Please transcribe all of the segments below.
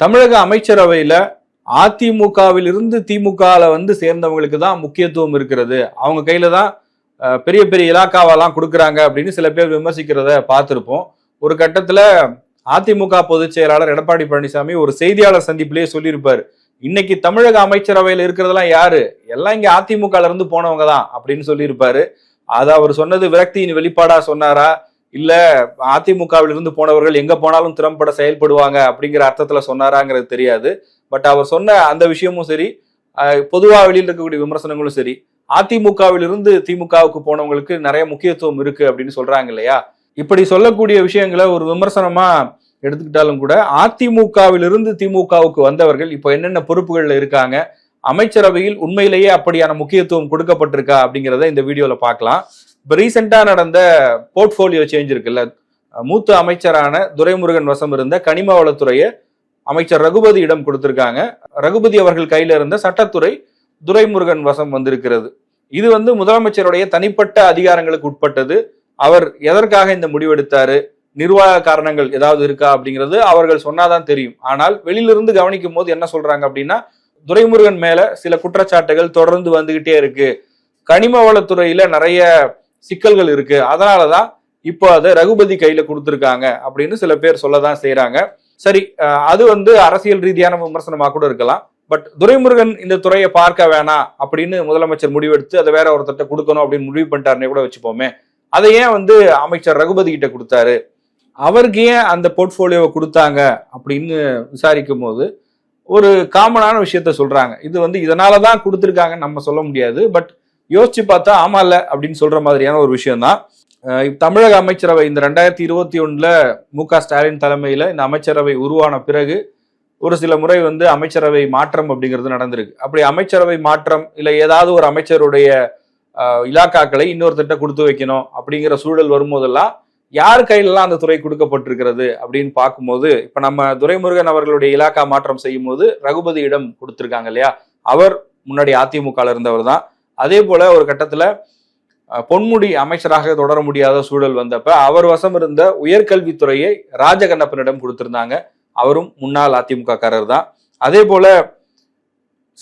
தமிழக அமைச்சரவையில் அதிமுகவில் இருந்து திமுகவில் வந்து சேர்ந்தவங்களுக்கு தான் முக்கியத்துவம் இருக்கிறது. அவங்க கையில் தான் பெரிய பெரிய இலாக்காவெல்லாம் கொடுக்குறாங்க அப்படின்னு சில பேர் விமர்சிக்கிறத பார்த்துருப்போம். ஒரு கட்டத்தில் அதிமுக பொதுச் செயலாளர் எடப்பாடி பழனிசாமி ஒரு செய்தியாளர் சந்திப்பிலேயே சொல்லியிருப்பார். இன்னைக்கு தமிழக அமைச்சரவையில் இருக்கிறதெல்லாம் யாரு? எல்லாம் இங்கே அதிமுகல இருந்து போனவங்க தான் அப்படின்னு சொல்லியிருப்பாரு. அதை அவர் சொன்னது விரக்தியின் வெளிப்பாடா சொன்னாரா? இல்ல அதிமுகவிலிருந்து போனவர்கள் எங்க போனாலும் திறம்பட செயல்படுவாங்க அப்படிங்கிற அர்த்தத்துல சொன்னாராங்கிறது தெரியாது. பட் அவர் சொன்ன அந்த விஷயமும் சரி பொதுவா வெளியில் இருக்கக்கூடிய விமர்சனங்களும் சரி அதிமுகவிலிருந்து திமுகவுக்கு போனவங்களுக்கு நிறைய முக்கியத்துவம் இருக்கு அப்படின்னு சொல்றாங்க இல்லையா? இப்படி சொல்லக்கூடிய விஷயங்களை ஒரு விமர்சனமா எடுத்துக்கிட்டாலும் கூட அதிமுகவிலிருந்து திமுகவுக்கு வந்தவர்கள் இப்போ என்னென்ன பொறுப்புகள்ல இருக்காங்க அமைச்சரவையில் உண்மையிலேயே அப்படியான முக்கியத்துவம் கொடுக்கப்பட்டிருக்கா அப்படிங்கிறத இந்த வீடியோல பார்க்கலாம். இப்போ ரீசெண்டாக நடந்த போர்ட்ஃபோலியோ சேஞ்ச் இருக்குல்ல மூத்த அமைச்சரான துரைமுருகன் வசம் இருந்த கனிம வளத்துறையை அமைச்சர் ரகுபதியிடம் கொடுத்திருக்காங்க. ரகுபதி அவர்கள் கையில இருந்த சட்டத்துறை துரைமுருகன் வசம் வந்திருக்கிறது. இது வந்து முதலமைச்சருடைய தனிப்பட்ட அதிகாரங்களுக்கு உட்பட்டது. அவர் எதற்காக இந்த முடிவெடுத்தாரு நிர்வாக காரணங்கள் ஏதாவது இருக்கா அப்படிங்கிறது அவர்கள் சொன்னாதான் தெரியும். ஆனால் வெளியிலிருந்து கவனிக்கும் போது என்ன சொல்றாங்க அப்படின்னா துரைமுருகன் மேல சில குற்றச்சாட்டுகள் தொடர்ந்து வந்துகிட்டே இருக்கு. கனிம வளத்துறையில நிறைய சிக்கல்கள் இருக்கு. அதனாலதான் இப்போ அதை ரகுபதி கையில கொடுத்துருக்காங்க அப்படின்னு சில பேர் சொல்லதான் செய்யறாங்க சரி அது வந்து அரசியல் ரீதியான விமர்சனமாக கூட இருக்கலாம். பட் துரைமுருகன் இந்த துறையை பார்க்க வேணாம் அப்படின்னு முதலமைச்சர் முடிவெடுத்து அதை வேற ஒருத்தட்ட கொடுக்கணும் அப்படின்னு முடிவு பண்ணிட்டாருனே கூட வச்சுப்போமே. அதை ஏன் வந்து அமைச்சர் ரகுபதி கிட்ட கொடுத்தாரு? அவருக்கு ஏன் அந்த போர்ட்ஃபோலியோவை கொடுத்தாங்க அப்படின்னு விசாரிக்கும் போது ஒரு காமனான விஷயத்த சொல்றாங்க. இது வந்து இதனால தான் கொடுத்துருக்காங்கன்னு நம்ம சொல்ல முடியாது. பட் யோசிச்சு பார்த்தா ஆமா இல்ல அப்படின்னு சொல்ற மாதிரியான ஒரு விஷயம் தான் தமிழக அமைச்சரவை இந்த ரெண்டாயிரத்தி இருபத்தி ஒன்றில் மு க ஸ்டாலின் தலைமையில் இந்த அமைச்சரவை உருவான பிறகு ஒரு சில முறை வந்து அமைச்சரவை மாற்றம் அப்படிங்கிறது நடந்திருக்கு. அப்படி அமைச்சரவை மாற்றம் இல்லை ஏதாவது ஒரு அமைச்சருடைய இலாக்காக்களை இன்னொருத்தட்ட கொடுத்து வைக்கணும் அப்படிங்கிற சூழல் வரும்போதெல்லாம் யார் கையிலலாம் அந்த துறை கொடுக்கப்பட்டிருக்கிறது அப்படின்னு பார்க்கும்போது இப்போ நம்ம துரைமுருகன் அவர்களுடைய இலாக்கா மாற்றம் செய்யும் போது ரகுபதியிடம் கொடுத்துருக்காங்க இல்லையா? அவர் முன்னாடி அதிமுகவில் இருந்தவர் தான். அதே போல ஒரு கட்டத்துல பொன்முடி அமைச்சராக தொடர முடியாத சூழல் வந்தப்ப அவர் வசம் இருந்த உயர்கல்வித்துறையை ராஜகண்ணப்பனிடம் கொடுத்திருந்தாங்க. அவரும் முன்னாள் அதிமுக காரர் தான் அதே போல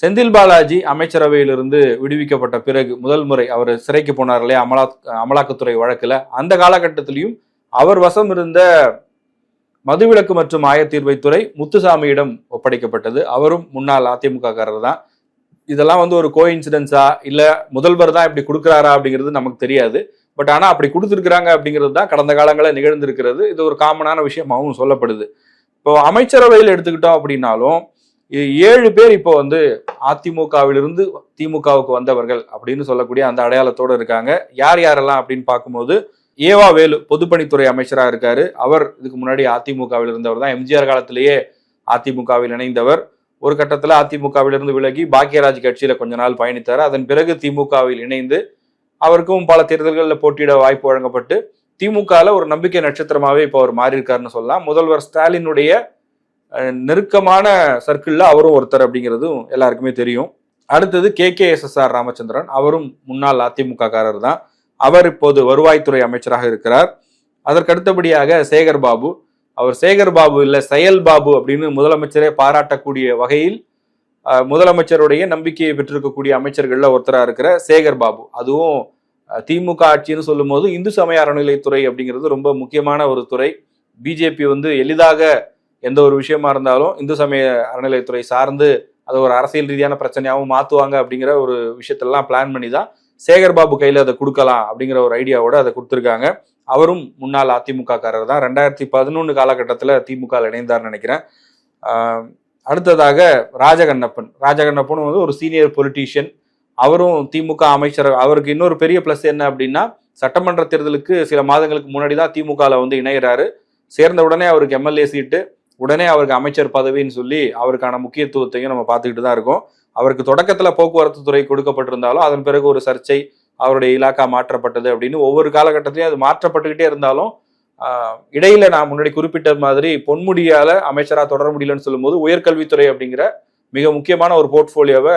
செந்தில் பாலாஜி அமைச்சரவையிலிருந்து விடுவிக்கப்பட்ட பிறகு முதல் முறை அவர் சிறைக்கு போனார் இல்லையா அமலா அமலாக்கத்துறை வழக்கில் அந்த காலகட்டத்திலையும் அவர் வசம் இருந்த மதுவிலக்கு மற்றும் ஆயத்தீர்வைத்துறை முத்துசாமியிடம் ஒப்படைக்கப்பட்டது. அவரும் முன்னாள் அதிமுக காரர் தான் இதெல்லாம் வந்து ஒரு கோ இன்சிடென்ஸா இல்லை முதல்வர் தான் இப்படி கொடுக்குறாரா அப்படிங்கிறது நமக்கு தெரியாது. பட் ஆனால் அப்படி கொடுத்துருக்குறாங்க அப்படிங்கிறது தான் கடந்த காலங்களில் நிகழ்ந்திருக்கிறது. இது ஒரு காமனான விஷயமாகவும் சொல்லப்படுது. இப்போ அமைச்சரவையில் எடுத்துக்கிட்டோம் அப்படின்னாலும் ஏழு பேர் இப்போ வந்து அதிமுகவிலிருந்து திமுகவுக்கு வந்தவர்கள் அப்படின்னு சொல்லக்கூடிய அந்த அடையாளத்தோடு இருக்காங்க. யார் யாரெல்லாம் அப்படின்னு பார்க்கும்போது ஏவா வேலு பொதுப்பணித்துறை அமைச்சராக இருக்காரு. அவர் இதுக்கு முன்னாடி அதிமுகவில் இருந்தவர் தான். எம்ஜிஆர் காலத்திலேயே அதிமுகவில் இணைந்தவர். ஒரு கட்டத்தில் அதிமுகவிலிருந்து விலகி பாக்கியராஜ் கட்சியில கொஞ்ச நாள் பயணித்தார். அதன் பிறகு திமுகவில் இணைந்து அவருக்கும் பல தேர்தல்களில் போட்டியிட வாய்ப்பு வழங்கப்பட்டு திமுகவில் ஒரு நம்பிக்கை நட்சத்திரமாகவே இப்போ அவர் மாறியிருக்காருன்னு சொல்லலாம். முதல்வர் ஸ்டாலினுடைய நெருக்கமான சர்க்கிளில் அவரும் ஒருத்தர் அப்படிங்கிறதும் எல்லாருக்குமே தெரியும். அடுத்தது K. K. S. S. R. Ramachandran. அவரும் முன்னாள் அதிமுக காரர் தான் அவர் இப்போது வருவாய்த்துறை அமைச்சராக இருக்கிறார். அதற்கடுத்தபடியாக சேகர் பாபு அவர் சேகர் பாபு இல்லை செயல் பாபு அப்படின்னு முதலமைச்சரே பாராட்டக்கூடிய வகையில் முதலமைச்சருடைய நம்பிக்கையை பெற்றிருக்கக்கூடிய அமைச்சர்களில் ஒருத்தராக இருக்கிற சேகர் பாபு. அதுவும் திமுக ஆட்சின்னு சொல்லும்போது இந்து சமய அறநிலைத்துறை அப்படிங்கிறது ரொம்ப முக்கியமான ஒரு துறை. பிஜேபி வந்து எளிதாக எந்த ஒரு விஷயமா இருந்தாலும் இந்து சமய அறநிலைத்துறை சார்ந்து அதை ஒரு அரசியல் ரீதியான பிரச்சனையாகவும் மாற்றுவாங்க அப்படிங்கிற ஒரு விஷயத்தெல்லாம் பிளான் பண்ணி தான் சேகர் பாபு கையில் அதை கொடுக்கலாம் அப்படிங்கிற ஒரு ஐடியாவோட அதை கொடுத்துருக்காங்க. அவரும் முன்னாள் அதிமுக காரர் தான். ரெண்டாயிரத்தி பதினொன்று காலகட்டத்தில் திமுக இணைந்தார் நினைக்கிறேன். அடுத்ததாக ராஜகண்ணப்பன். ராஜகண்ணப்பன் வந்து ஒரு சீனியர் பொலிட்டீஷியன் அவரும் திமுக அமைச்சர். அவருக்கு இன்னொரு பெரிய ப்ளஸ் என்ன அப்படின்னா சட்டமன்ற தேர்தலுக்கு சில மாதங்களுக்கு முன்னாடி தான் திமுகவில் வந்து இணைகிறாரு சேர்ந்த உடனே அவருக்கு எம்எல்ஏ சீட்டு உடனே அவருக்கு அமைச்சர் பதவின்னு சொல்லி அவருக்கான முக்கியத்துவத்தையும் நம்ம பார்த்துக்கிட்டு தான் இருக்கோம். அவருக்கு தொடக்கத்தில் போக்குவரத்து துறை கொடுக்கப்பட்டிருந்தாலும் அதன் பிறகு ஒரு சர்ச்சை அவருடைய இலாக்கா மாற்றப்பட்டது அப்படின்னு ஒவ்வொரு காலகட்டத்திலையும் அது மாற்றப்பட்டுக்கிட்டே இருந்தாலும் இடையில நான் முன்னாடி குறிப்பிட்ட மாதிரி பொன்முடியால அமைச்சராக தொடர முடியலன்னு சொல்லும்போது உயர்கல்வித்துறை அப்படிங்கிற மிக முக்கியமான ஒரு போர்ட்ஃபோலியோவை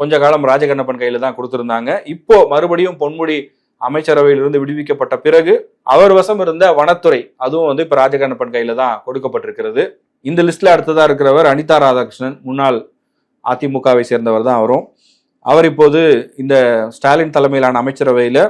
கொஞ்ச காலம் ராஜகண்ணப்பன் கையில தான் கொடுத்திருந்தாங்க. இப்போ மறுபடியும் பொன்முடி அமைச்சரவையிலிருந்து விடுவிக்கப்பட்ட பிறகு அவர் வசம் இருந்த வனத்துறை அதுவும் வந்து இப்ப ராஜகண்ணப்பன் கையில தான் கொடுக்கப்பட்டிருக்கிறது. இந்த லிஸ்ட்ல அடுத்ததா இருக்கிறவர் அனிதா ராதாகிருஷ்ணன் முன்னாள் அதிமுகவை சேர்ந்தவர் தான் அவரும். அவர் இப்போது இந்த ஸ்டாலின் தலைமையிலான அமைச்சரவையில்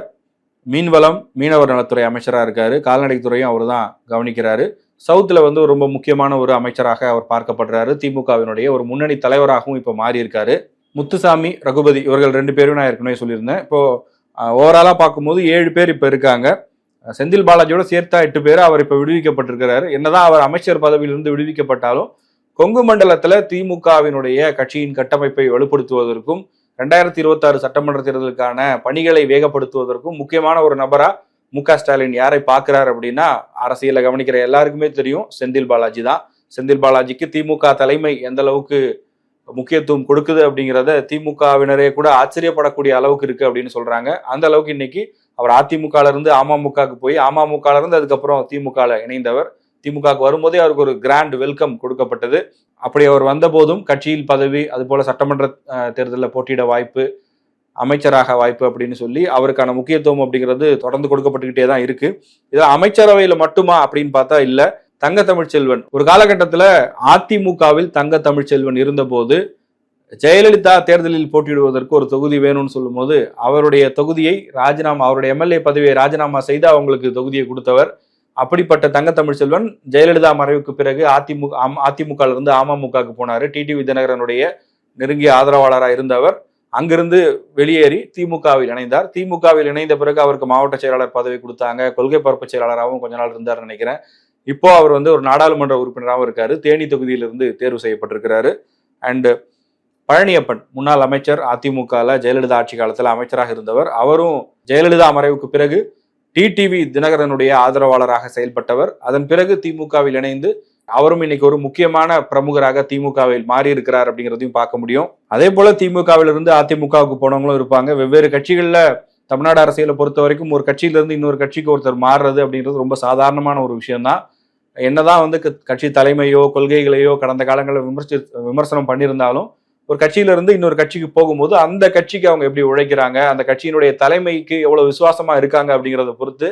மீன்வளம் மீனவர் நலத்துறை அமைச்சராக இருக்காரு. கால்நடைத்துறையும் அவர் தான் கவனிக்கிறாரு. சவுத்தில் வந்து ரொம்ப முக்கியமான ஒரு அமைச்சராக அவர் பார்க்கப்படுறாரு. திமுகவினுடைய ஒரு முன்னணி தலைவராகவும் இப்போ மாறி இருக்காரு முத்துசாமி ரகுபதி இவர்கள் ரெண்டு பேரும் நான் ஏற்கனவே சொல்லியிருந்தேன். இப்போ ஓவராலாக பார்க்கும்போது ஏழு பேர் இப்போ இருக்காங்க. செந்தில் பாலாஜியோட சேர்த்தா எட்டு பேர் அவர் இப்போ விடுவிக்கப்பட்டிருக்கிறாரு. என்னதான் அவர் அமைச்சர் பதவியிலிருந்து விடுவிக்கப்பட்டாலும் கொங்கு மண்டலத்தில் திமுகவினுடைய கட்சியின் கட்டமைப்பை வலுப்படுத்துவதற்கும் ரெண்டாயிரத்தி இருபத்தாறு சட்டமன்ற தேர்தலுக்கான பணிகளை வேகப்படுத்துவதற்கும் முக்கியமான ஒரு நபரா மு க ஸ்டாலின் யாரை பார்க்கிறார் அப்படின்னா அரசியலை கவனிக்கிற எல்லாருக்குமே தெரியும். செந்தில் பாலாஜி தான். செந்தில் பாலாஜிக்கு திமுக தலைமை எந்த அளவுக்கு முக்கியத்துவம் கொடுக்குது அப்படிங்கிறத திமுகவினரே கூட ஆச்சரியப்படக்கூடிய அளவுக்கு இருக்கு அப்படின்னு சொல்றாங்க. அந்த அளவுக்கு இன்னைக்கு அவர் அதிமுகல இருந்து அமமுகவுக்கு போய் அமமுகல இருந்து அதுக்கப்புறம் திமுகல இணைந்தவர். திமுகவுக்கு வரும்போதே அவருக்கு ஒரு கிராண்ட் வெல்கம் கொடுக்கப்பட்டது. அப்படி அவர் வந்த போதும் கட்சியில் பதவி அதுபோல சட்டமன்ற தேர்தலில் போட்டியிட வாய்ப்பு அமைச்சராக வாய்ப்பு அப்படின்னு சொல்லி அவருக்கான முக்கியத்துவம் அப்படிங்கிறது தொடர்ந்து கொடுக்கப்பட்டுக்கிட்டே தான் இருக்கு. இது அமைச்சரவையில் மட்டுமா அப்படின்னு பார்த்தா இல்லை. தங்க தமிழ்ச்செல்வன் ஒரு காலகட்டத்தில் அதிமுகவில் தங்க தமிழ்ச்செல்வன் இருந்தபோது ஜெயலலிதா தேர்தலில் போட்டியிடுவதற்கு ஒரு தொகுதி வேணும்னு சொல்லும்போது அவருடைய தொகுதியை ராஜினாமா அவருடைய எம்எல்ஏ பதவியை ராஜினாமா செய்து அவங்களுக்கு தொகுதியை கொடுத்தவர் அப்படிப்பட்ட தங்க தமிழ்ச்செல்வன் ஜெயலலிதா மறைவுக்கு பிறகு அதிமுக அதிமுக இருந்து அமமுகவுக்கு போனார். டிடிவி தினகரனுடைய நெருங்கிய ஆதரவாளராக இருந்தவர். அங்கிருந்து வெளியேறி திமுகவில் இணைந்தார். திமுகவில் இணைந்த பிறகு அவருக்கு மாவட்ட செயலாளர் பதவி கொடுத்தாங்க. கொள்கை பரப்பு செயலாளராகவும் கொஞ்ச நாள் இருந்தார் நினைக்கிறேன். இப்போ அவர் வந்து ஒரு நாடாளுமன்ற உறுப்பினராகவும் இருக்காரு. தேனி தொகுதியிலிருந்து தேர்வு செய்யப்பட்டிருக்கிறாரு. அண்டு பழனியப்பன் முன்னாள் அமைச்சர் அதிமுகல ஜெயலலிதா ஆட்சி காலத்தில் அமைச்சராக இருந்தவர். அவரும் ஜெயலலிதா மறைவுக்கு பிறகு டிடிவி தினகரனுடைய ஆதரவாளராக செயல்பட்டவர். அதன் பிறகு திமுகவில் இணைந்து அவரும் இன்னைக்கு ஒரு முக்கியமான பிரமுகராக திமுகவில் மாறி இருக்கிறார் அப்படிங்கிறதையும் பார்க்க முடியும். அதே போல திமுகவில் இருந்து அதிமுகவுக்கு போனவங்களும் இருப்பாங்க. வெவ்வேறு கட்சிகளில் தமிழ்நாடு அரசியலை பொறுத்த வரைக்கும் ஒரு கட்சியிலிருந்து இன்னொரு கட்சிக்கு ஒருத்தர் மாறுறது அப்படிங்கிறது ரொம்ப சாதாரணமான ஒரு விஷயம்தான். என்னதான் வந்து கட்சி தலைமையோ கொள்கைகளையோ கடந்த காலங்களில் விமர்சி விமர்சனம் பண்ணியிருந்தாலும் ஒரு கட்சியில இருந்து இன்னொரு கட்சிக்கு போகும்போது அந்த கட்சிக்கு அவங்க எப்படி உழைக்கிறாங்க அந்த கட்சியினுடைய தலைமைக்கு எவ்வளவு விசுவாசமா இருக்காங்க அப்படிங்கிறத பொறுத்து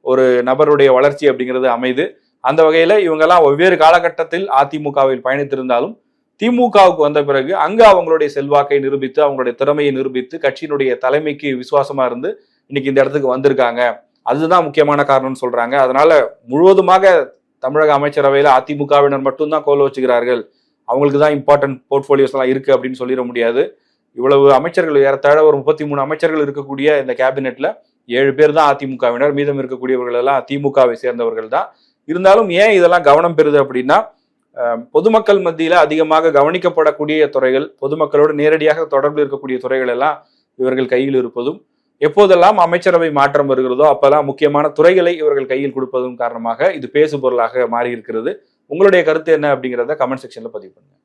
ஒரு நபருடைய வளர்ச்சி அப்படிங்கிறது அமைது. அந்த வகையில இவங்கெல்லாம் வெவ்வேறு காலகட்டத்தில் அதிமுகவில் பயணித்திருந்தாலும் திமுகவுக்கு வந்த பிறகு அங்க அவங்களுடைய செல்வாக்கை நிரூபித்து அவங்களுடைய திறமையை நிரூபித்து கட்சியினுடைய தலைமைக்கு விசுவாசமா இருந்து இன்னைக்கு இந்த இடத்துக்கு வந்திருக்காங்க. அதுதான் முக்கியமான காரணம்னு சொல்றாங்க. அதனால முழுவதுமாக தமிழக அமைச்சரவையில அதிமுகவினர் மட்டும்தான் கோல் வச்சுக்கிறார்கள். அவங்களுக்கு தான் இம்பார்ட்டன்ட் போர்ட்ஃபோலியோஸ் எல்லாம் இருக்கு அப்படின்னு சொல்லிட முடியாது. இவ்வளவு அமைச்சர்கள் ஏறத்தாழ ஒரு முப்பத்தி மூணு அமைச்சர்கள் இருக்கக்கூடிய இந்த கேபினெட்ல ஏழு பேர் தான் அதிமுகவினர். மீதம் இருக்கக்கூடியவர்கள் எல்லாம் திமுகவை சேர்ந்தவர்கள் தான். இருந்தாலும் ஏன் இதெல்லாம் கவனம் பெறுது அப்படின்னா பொதுமக்கள் மத்தியில அதிகமாக கவனிக்கப்படக்கூடிய துறைகள் பொதுமக்களோடு நேரடியாக தொடர்பு இருக்கக்கூடிய துறைகள் எல்லாம் இவர்கள் கையில் இருப்பதும் எப்போதெல்லாம் அமைச்சரவை மாற்றம் வருகிறதோ அப்பெல்லாம் முக்கியமான துறைகளை இவர்கள் கையில் கொடுப்பதும் காரணமாக இது பேசு பொருளாக மாறி இருக்கிறது உங்களுடைய கருத்து என்ன அப்படிங்கிறத கமெண்ட் செக்ஷன்ல பதிவு பண்ணுங்க.